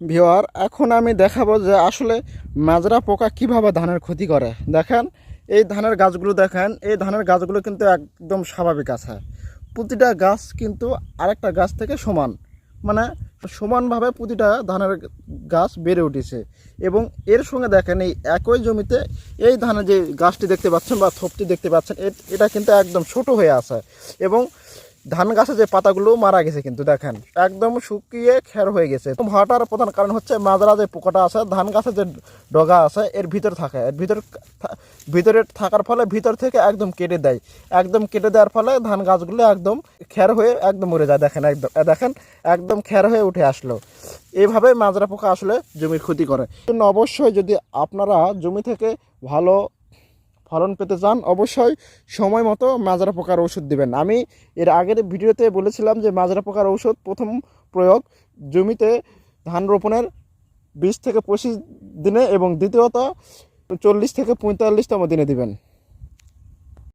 ভিওয়ার এখন আমি দেখাবো যে আসলে মাজরা পোকা কীভাবে ধানের ক্ষতি করে। দেখেন, এই ধানের গাছগুলো দেখেন, এই ধানের গাছগুলো কিন্তু একদম স্বাভাবিক আছে। প্রতিটা গাছ কিন্তু আরেকটা গাছ থেকে সমান। মানে সমানভাবে প্রতিটা ধানের গাছ বেড়ে উঠেছে। এবং এর সঙ্গে দেখেন, এই একই জমিতে এই ধানের যে গাছটি দেখতে পাচ্ছেন বা থোপটি দেখতে পাচ্ছেন এটা কিন্তু একদম ছোট হয়ে আছে। এবং ধান গাছের যে পাতাগুলো মারা গেছে কিন্তু দেখেন, একদম শুকিয়ে খের হয়ে গেছে। হওয়াটার প্রধান কারণ হচ্ছে মাজরা যে পোকাটা আছে, ধান গাছের যে ডগা আছে, এর ভিতর থাকে। এর ভিতর ভিতরে থাকার ফলে ভিতর থেকে একদম কেটে দেয়। একদম কেটে দেওয়ার ফলে ধান গাছগুলো একদম খের হয়ে একদম মরে যায়। দেখেন, একদম দেখেন, একদম খের হয়ে উঠে আসলো। এইভাবে মাজরা পোকা আসলে জমির ক্ষতি করে। অবশ্যই যদি আপনারা জমি থেকে ভালো ফলন পেতে চান, অবশ্যই সময় মতো মাজরা পোকার ওষুধ দেবেন। আমি এর আগের ভিডিওতে বলেছিলাম যে মাজরা পোকার ঔষধ প্রথম প্রয়োগ জমিতে ধান রোপণের বিশ থেকে পঁচিশ দিনে এবং দ্বিতীয়ত চল্লিশ থেকে পঁয়তাল্লিশতম দিনে দিবেন।